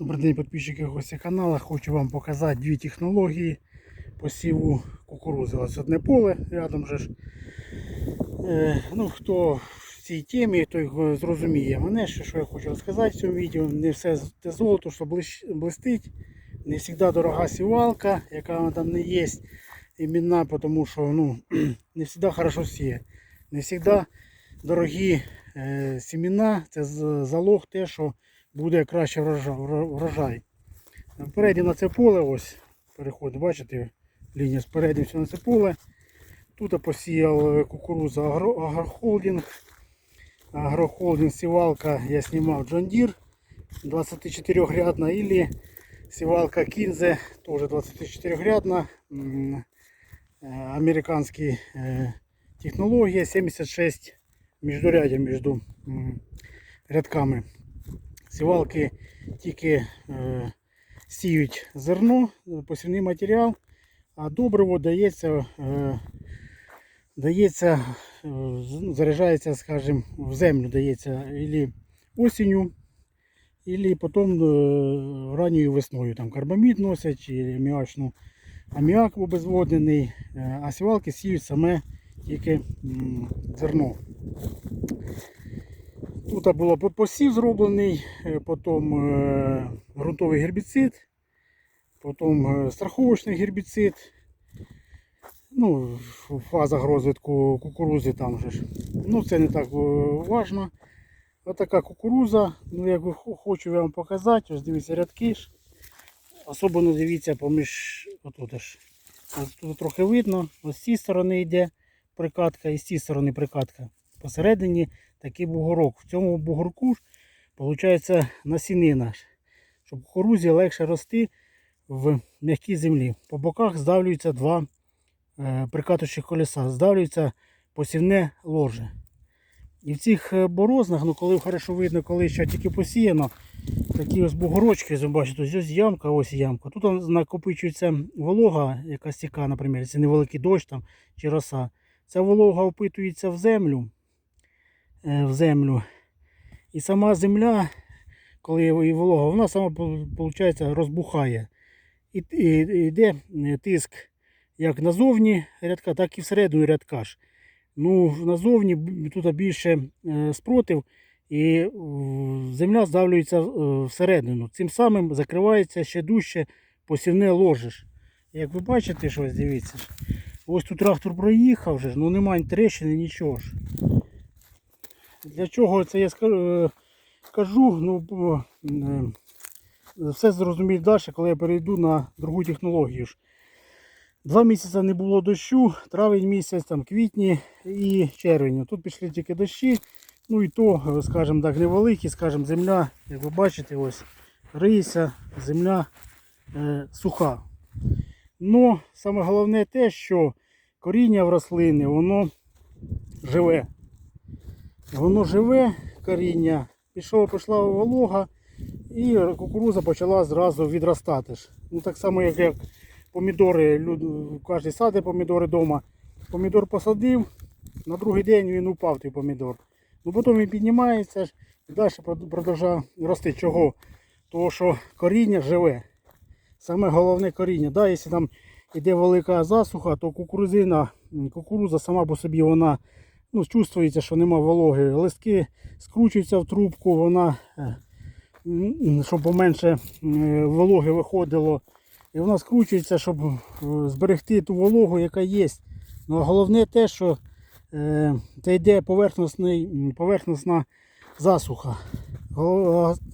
Добрий день, підписчики гості каналу. Хочу вам показати дві технології посіву кукурузи. Ось одне поле рядом же ж. Е, ну, хто в цій темі, той зрозуміє мене, що, я хочу розказати в цьому відео. Не все те золото, що блистить. Не завжди дорога сівалка, яка там не є. Іменно тому що ну, не завжди хорошо сіє. Не завжди дорогі е, сімена це залог те, що буде краще врожай. Впереді на це поле ось переходить, бачите, лінія спереді все на це поле. Тут посіяв е, кукурузу агрохолдинг. Агрохолдинг сівалка я знімав Deere 24 грядна или сівалка Кинзе теж 24 грядна. М, е, Американські е, технології 76 міждурядя між рядками. Сівалки тільки е, сіють зерно, е, посівний матеріал, а добриво дається, е, дається е, заряджається, скажімо, в землю дається ілі осінню, ілі потім е, ранньою весною. Там карбамід носять чи аміачну аміак обезводнений, е, а сівалки сіють саме тільки м, зерно. Тут було посів зроблений, е, потім е, ґрунтовий гербіцид, потім е, страховочний гербіцид. Ну, фазах розвитку кукурузи там же ж. Ну, це не так важно. Отака кукуруза. Ну, як хочу вам показати, ось дивіться рядки ж. Особливо дивіться поміж отут ж. Ось тут трохи видно, ось з цієї сторони йде прикатка і з цієї сторони прикатка. Посередині такий бугорок. В цьому бугорку ж виходить насінина, щоб кукурузі легше рости в м'якій землі. По боках здавлюються два е, прикатучих колеса, здавлюється посівне ложе. І в цих е, борознах, ну коли хорошо видно, коли ще тільки посіяно, такі ось бугорочки, ось бачите, ось, ось ямка, ось ямка. Тут накопичується волога, яка стіка, наприклад, це невеликий дощ там, чи роса. Ця волога опитується в землю, в землю. І сама земля, коли і волога, вона сама виходить, розбухає. І, йде е, тиск як назовні рядка, так і всередину рядка ж. Ну, назовні тут більше е, спротив, і е, земля здавлюється е, всередину. Цим самим закривається ще дужче посівне ложе. ж. Як ви бачите, що ось дивіться. Ось тут трактор проїхав, вже, ну немає трещини, нічого ж. Для чого це я ска- е? Ну, е, все зрозуміють далі, коли я перейду на другу технологію. Два місяці не було дощу, травень місяць, там, квітні і червень. Тут пішли тільки дощі. Ну і то, е, скажімо так, невеликі, скажімо, земля, як ви бачите, ось риється, земля е, суха. Но саме головне те, що коріння в рослини, воно живе. Воно живе, коріння, пішла, пішла волога, і кукуруза почала зразу відростати. Ну так само, як, як помідори, люди, кожен садить помідори вдома. Помідор посадив, на другий день він упав той помідор. Ну потім він піднімається і далі продовжує рости. Чого? Тому що коріння живе. Саме головне коріння. Да, якщо там іде велика засуха, то кукурузина, кукуруза сама по собі вона ну, чувствується, що нема вологи. Листки скручуються в трубку, вона, е, щоб поменше вологи виходило. І вона скручується, щоб е, зберегти ту вологу, яка є. Ну, головне те, що е, це йде поверхностний, поверхностна засуха.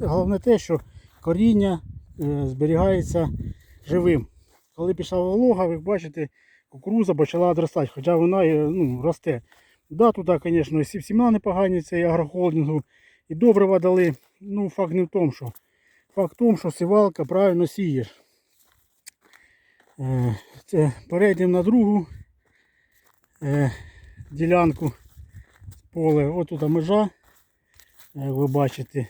Головне те, що коріння зберігається живим. Коли пішла волога, ви бачите, кукуруза почала відростати, хоча вона ну, росте. Да, туди, звісно, і сі- сімена непогані, це і агрохолдингу, і добрива дали. Ну, факт не в тому, що. Факт в тому, що сівалка правильно сієш. Е, Це перейдемо на другу е, ділянку поле. Ось тут межа, як ви бачите.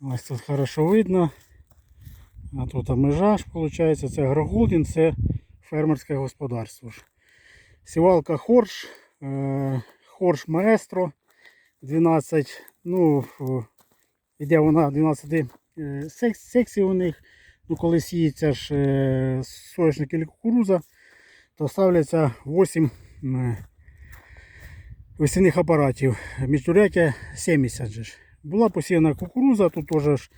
Ось тут хорошо видно. А тут межа ж виходить, це агрохолдинг, це фермерське господарство. Сівалка Хорш, е, Хорш Маестро 12. Ну, іде вона 12 е, сек- секції у них. Ну, коли сіється ж е, соняшник і кукуруза, то ставляться 8 м, весняних апаратів. Міждуряддя 70 же ж. Була посіяна кукуруза, тут теж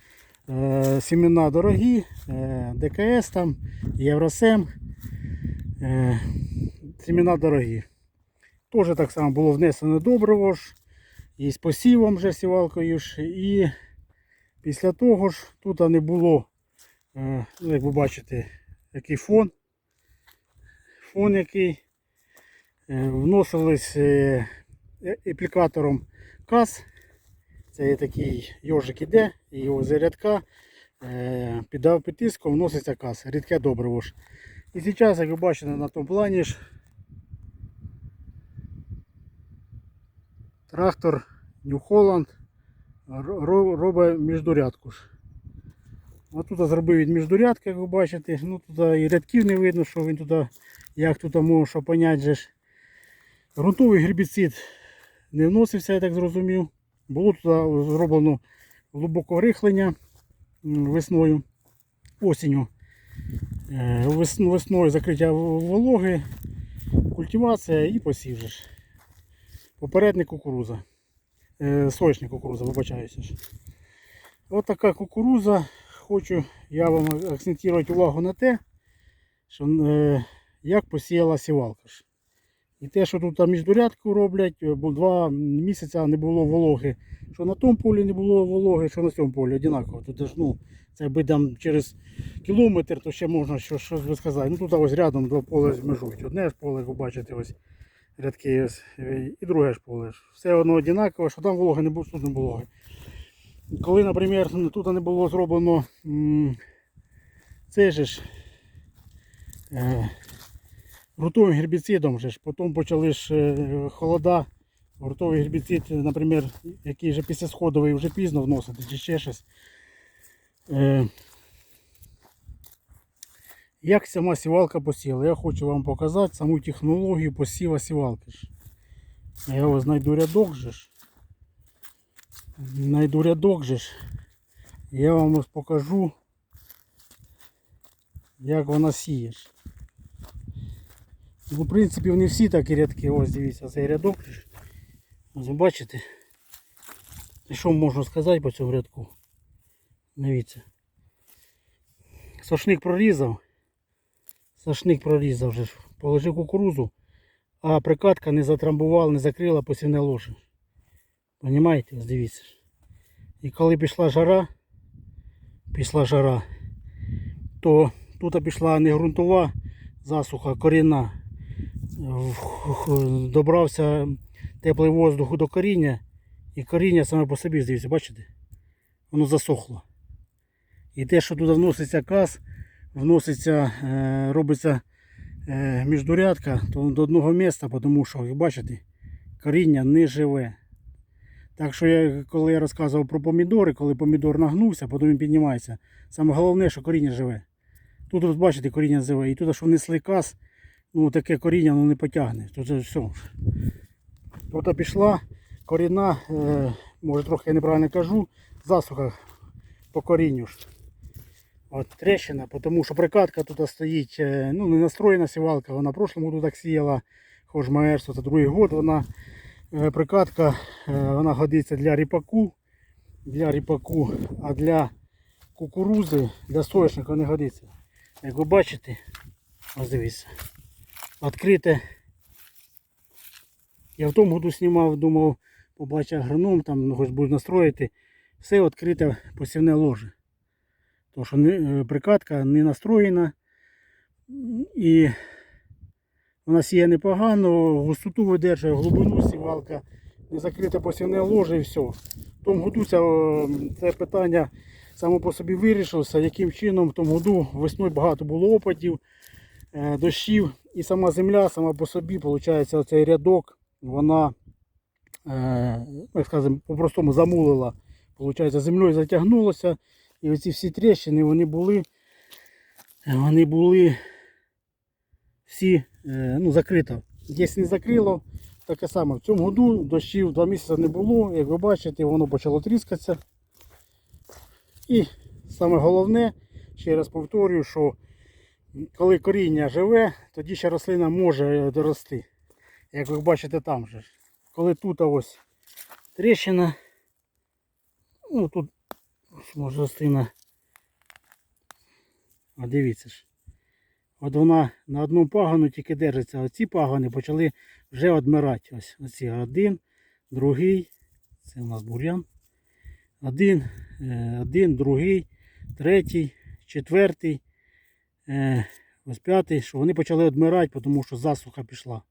е, семена дорогі, е, ДКС там, Євросем. Е, семена дорогі. Теж так само було внесено добриво ж, і з посівом вже сівалкою ж. І після того ж тут не було, е, ну, як ви бачите, який фон. Фон який. Е, Вносились е, еплікатором каз. Це є такий йожик іде, і його зарядка піддав під вноситься каз, рідке добриво ж. І зараз, як ви бачите, на тому плані ж трактор New Holland робить міждурядку ж. Ось тут зробив від міждурядки, як ви бачите. Ну тут і рядків не видно, що він туди, як тут може, що понять. Грунтовий гербіцид не вносився, я так зрозумів. Було тут зроблено глибоке рихлення весною, осінню. Е, Весною закриття вологи, культивація і посів. Попередник кукуруза. Е, Соняшник кукуруза, вибачаюся. Ось така кукуруза. Хочу я вам акцентувати увагу на те, що е, як посіяла сівалка. ж. І те, що тут там міждурядку роблять, е, бо два місяці не було вологи. Що на тому полі не було вологи, що на цьому полі однаково. Тут ж, ну, це якби там через кілометр, то ще можна що, щось би сказати. Ну тут ось рядом два поля змежують. Одне ж поле, ви бачите, ось рядки е, і друге ж поле. Все воно однаково, що там вологи не було, тут не вологи. Коли, наприклад, тут не було зроблено це ж е, грунтовим гербіцидом, же ж, потім почали ж е, холода, грунтовий гербіцид, наприклад, який вже післязходовий вже пізно вносити, чи ще щось. Як сама сівалка посіла? Я хочу вам показати саму технологію посіва сівалки. Я його знайду рядок же ж. Найду рядок же ж. Я вам ось покажу, як вона сіє. Ну, в принципі, вони всі такі рядки. Ось дивіться, цей рядок. Ось бачите. Що можна сказати по цьому рядку? Дивіться. Сошник прорізав. Сошник прорізав вже. Положив кукурузу, а прикатка не затрамбувала, не закрила посівне ложе. Понімаєте? Ось дивіться. І коли пішла жара, пішла жара, то тут пішла не ґрунтова засуха, а корінна. Добрався теплий воздух до коріння, і коріння саме по собі, дивіться, бачите? Воно засохло. І те, що туди вноситься каз, вноситься, е, робиться е, міждурядка, то до одного місця, тому що, як бачите, коріння не живе. Так що я, коли я розказував про помідори, коли помідор нагнувся, потім він піднімається. Саме головне, що коріння живе. Тут ось бачите, коріння живе. І тут, що внесли каз, ну таке коріння ну, не потягне. Тут все. Тут пішла корінна, е, може трохи я неправильно кажу, засуха по корінню. От трещина, тому що прикатка тут стоїть, е, ну не настроєна сівалка, вона в прошлому году так сіяла, хоч маерство, це другий год вона е, прикатка, вона годиться для ріпаку, для ріпаку, а для кукурузи, для соняшника не годиться. Як ви бачите, ось дивіться, відкрите. Я в тому году знімав, думав, побачив агроном, там хоч будуть настроїти. Все відкрите посівне ложе. Тому що е, прикатка не настроєна. І вона сіє непогано, густоту видержує, глибину сівалка, не закрите посівне ложе і все. В тому году це, питання само по собі вирішилося, яким чином в тому году весною багато було опадів, е, дощів і сама земля сама по собі, виходить, оцей рядок, вона, е, як скажемо, по-простому замулила. Получається, землею затягнулося. І оці всі тріщини, вони були, вони були всі е, ну, закрито. Якщо не закрило, таке саме. В цьому году дощів два місяці не було. Як ви бачите, воно почало тріскатися. І саме головне, ще раз повторюю, що коли коріння живе, тоді ще рослина може дорости. Як ви бачите там же. Коли тут ось тріщина, ну тут ось може рослина. А дивіться ж. От вона на одну пагану тільки держиться, а ці пагани почали вже одмирати. Ось оці один, другий, це у нас бур'ян. Один, е, один, другий, третій, четвертий, е, ось п'ятий, що вони почали одмирати, тому що засуха пішла.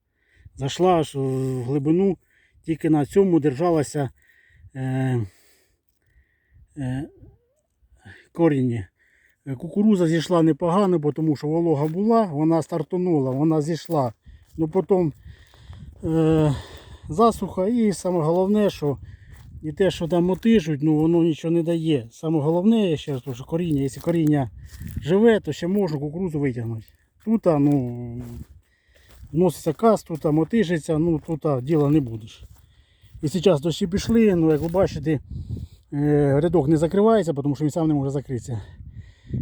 Зайшла аж в глибину, тільки на цьому держалася е, коріння. Е, Кукуруза зійшла непогано, бо тому що волога була, вона стартанула, вона зійшла. Ну потім е, засуха і саме головне, що і те, що там мотижуть, ну воно нічого не дає. Саме головне, я ще раз кажу, що коріння, якщо коріння живе, то ще можна кукурузу витягнути. Тут ну, вноситься каз, тут мотижиться, ну тут діла не будеш. І зараз дощі пішли, ну як ви бачите, е, рядок не закривається, тому що він сам не може закритися.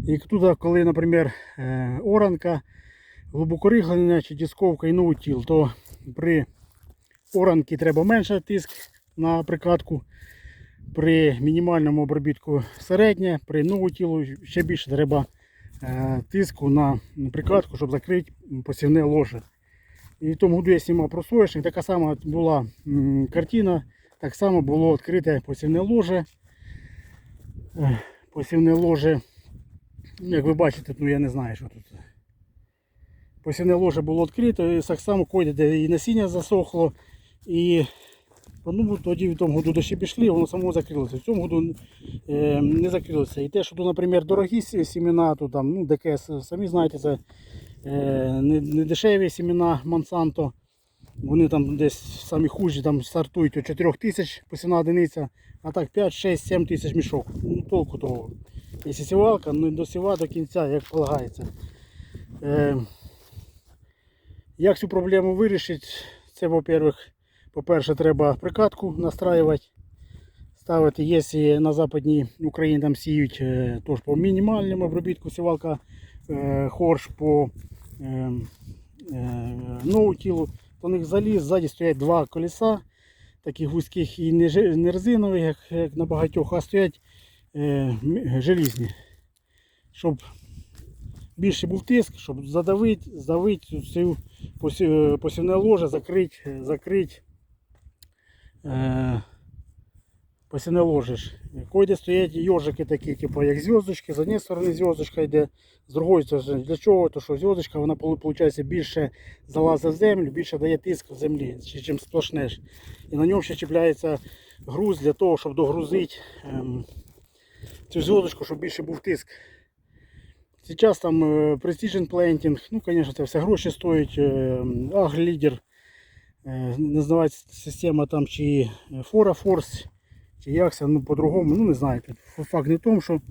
І тут, коли, наприклад, е, оранка, глибокориглення чи дисковка і ноутіл, то при оранці треба менше тиск на прикатку, при мінімальному обробітку середнє, при ноутілу ще більше треба е, тиску на прикатку, щоб закрити посівне ложе. І тому году я знімав про така сама була картина, так само було відкрите посівне ложе. Е, Посівне ложе. Як ви бачите, ну я не знаю, що тут. Посівне ложе було відкрито, і так само койде, де і насіння засохло. І ну, тоді в тому году дощі пішли, воно само закрилося. В цьому году е, не закрилося. І те, що тут, наприклад, дорогі сімена, то там, ну, ДКС, самі знаєте, це е, не, не дешеві сімена Монсанто. Вони там десь самі хужі там стартують від 4 тисяч посівна одиниця, а так 5, 6, 7 тисяч мішок. Ну, толку того. Якщо сівалка, ну досіва до кінця, як полагається. Е, як цю проблему вирішити? Це, по-перше, треба прикатку настраювати. Ставити, якщо на Западній Україні там сіють е, тож по мінімальному обробітку сівалка е, хорш по е, е, ноутілу, то у них заліз, ззаді стоять два колеса, таких вузьких і не, резинових, як, як на багатьох, а стоять е, желізні. Щоб більше був тиск, щоб задавити, здавити цю цю посівне ложе, закрити, закрити е, посівне ложе. ж. Койде стоять йожики такі, типу як зв'язочки, з однієї сторони зв'язочка йде, з другої сторони. Для чого? То що зв'язочка вона виходить більше залазить в землю, більше дає тиск в землі, чим сплошне. ж. І на ньому ще чіпляється груз для того, щоб догрузити ем, цю зв'язочку, щоб більше був тиск. Зараз там е, Precision Planting, ну, звісно, це все гроші стоїть. Агр-лідер, називається система там чи Fora Force, чи як ну по-другому, ну не знаю. Факт не в тому, що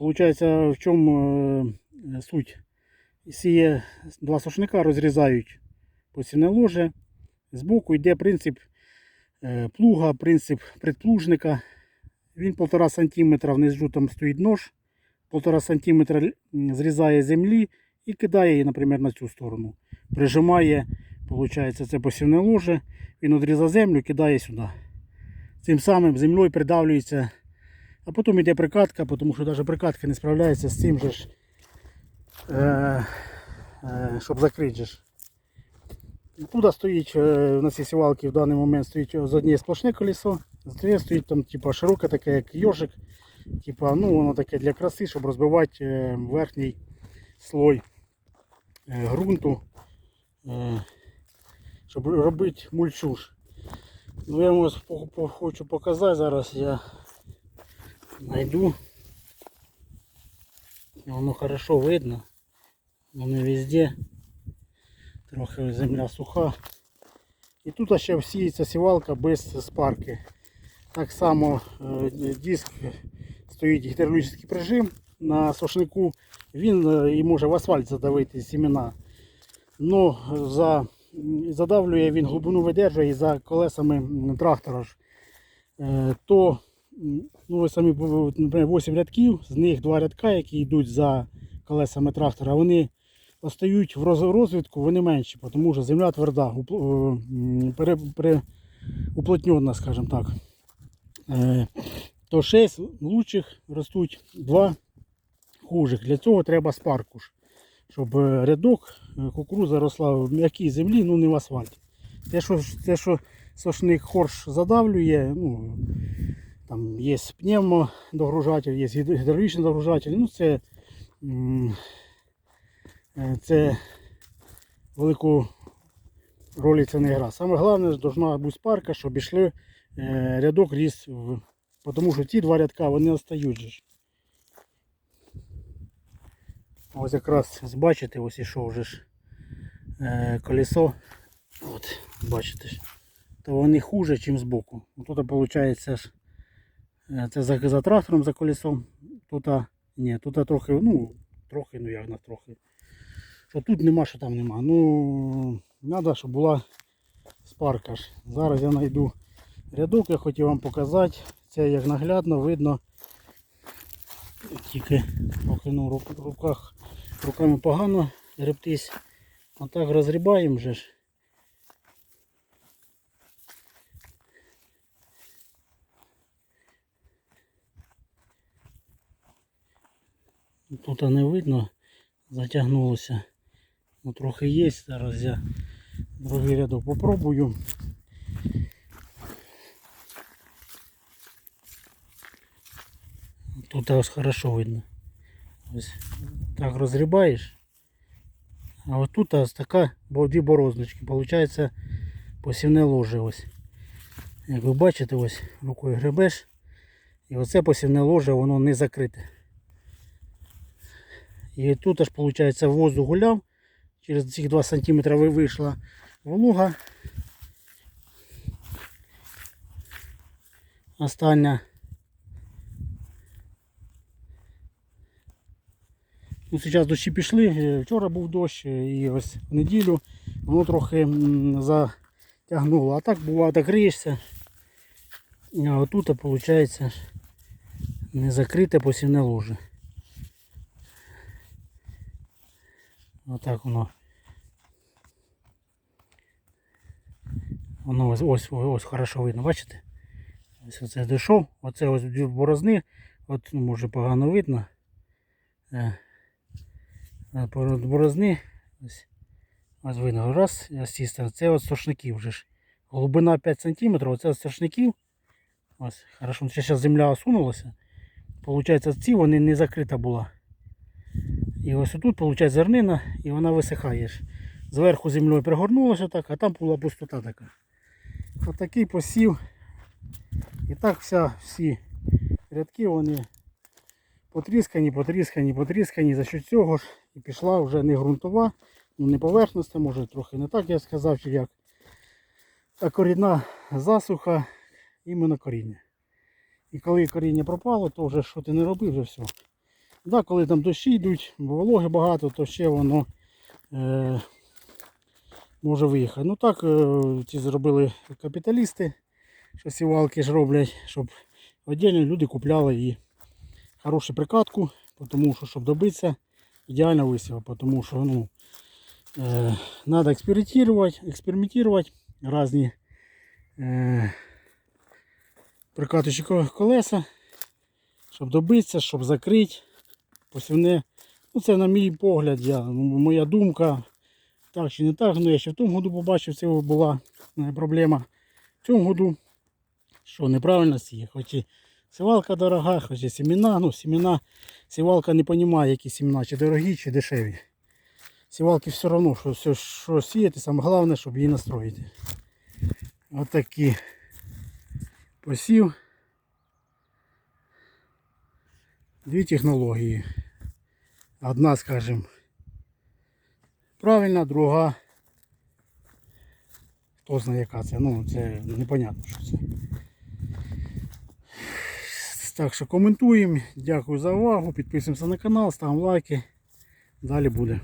виходить, в чому е, суть. Сіє два сушника розрізають посівне ложе. Збоку йде принцип е, плуга, принцип предплужника. Він 1,5 см внизу там стоїть нож. 1,5 см зрізає землі і кидає її, наприклад, на цю сторону. Прижимає, виходить, це посівне ложе, він відрізав землю, кидає сюди. Цим самим землею придавлюється. А потім йде прикатка, тому що навіть прикатка не справляється з цим же ж, е, е, щоб закрити. ж. Стоїть, е, у нас є сівалки в даний момент стоїть з однієї сплошне колесо, з другої стоїть там типа, широке таке, як йожик. Типа, ну, воно таке для краси, щоб розбивати е, верхній слой е, ґрунту, е, щоб робити мульчуш. Ну, я вам хочу показати зараз. Я знайду. Воно хорошо видно. Воно везде. Трохи земля суха. І тут ще всіється сівалка без спарки. Так само е, диск стоїть гідравлічний прижим на сошнику. Він е, і може в асфальт задавити сімена. Но за, задавлює він глибину видержує за колесами трактора. Е, То ну ви самі, наприклад, 8 рядків, з них 2 рядка, які йдуть за колесами трактора, вони остають в роз- розвитку, вони менші, тому що земля тверда, е, уплотнена, скажімо так. Е, То 6 лучших ростуть, 2 хужих. Для цього треба спаркуш, щоб е, рядок е, кукурудза росла в м'якій землі, ну не в асфальті. Те, що, те, що сошник хорш задавлює, ну, там є пневмодогружатель, є гід- гідравлічний догружатель, ну це, е, це велику роль це не гра. Саме головне, должна бути спарка, щоб йшли рядок ріс, тому що ті два рядка вони остають же. ж. Ось якраз бачите, ось ішов вже ж е, колесо. От, бачите ж. То вони хуже, ніж збоку. Тут виходить е, це за, за трактором, за колесом. Тут, ні, тут трохи, ну, трохи, ну як на трохи. Що тут нема, що там нема. Ну, треба, щоб була спарка ж. Зараз я знайду рядок, я хотів вам показати. Це як наглядно видно. Тільки поки ну, в руках руками погано гребтись. Отак розрібаємо вже ж. Тут не видно, затягнулося. Ну, трохи є. Зараз я другий рядок попробую. Тут ось хорошо видно. Ось так розрібаєш. А от тут ось така дві борознички. Получається посівне ложе ось. Як ви бачите, ось рукою гребеш. І оце посівне ложе, воно не закрите. І тут аж виходить воздух гуляв. Через ці 2 см вийшла волога. Остання. Ну, зараз дощі пішли, е, вчора був дощ е, і ось в неділю воно трохи затягнуло. А так буває, так грієшся. А отут, виходить, не закрите посівне ложе. Отак воно. Воно ось, ось, ось хорошо видно, бачите? Ось оце дійшов, оце ось борозни, от ну, може погано видно. Е, борозни, ось, ось видно, раз, ось сторони. це от сошників вже ж. Глибина 5 см, оце сошників. Ось, хорошо, зараз земля осунулася. Получається, ці вони не закрита була. І ось тут виходить зернина і вона висихає. Зверху землею пригорнулося так, а там була пустота така. Отакий посів. І так вся, всі рядки вони потріскані, потріскані, потріскані. За що цього ж і пішла вже не ґрунтова, ну не поверхностна, може трохи не так я сказав, чи як. А корінна засуха, іменно коріння. І коли коріння пропало, то вже що ти не робив, вже все. Да, коли там дощі йдуть, вологи багато, то ще воно е, може виїхати. Ну так е, ці зробили капіталісти, що сівалки ж роблять, щоб віддільно люди купляли і хорошу прикатку, тому що щоб добитися ідеально висіва, тому що ну, е, треба експериментувати, експериментувати різні е, прикатуючі колеса, щоб добитися, щоб закрити посівне. Ну, це на мій погляд, я, ну, моя думка. Так чи не так, ну я ще в тому году побачив, це була е, проблема. В цьому году, що неправильно сіє. Хоч і сівалка дорога, хоч і сімена, ну сімена, сівалка не розуміє, які сімена, чи дорогі, чи дешеві. Сівалки все одно, що, все, що сіяти, саме головне, щоб її настроїти. Отакі посів. Дві технології. Одна, скажімо, правильна, друга. Хто знає яка це, ну це непонятно, що це. Так що коментуємо. Дякую за увагу. Підписуємося на канал, ставимо лайки. Далі буде.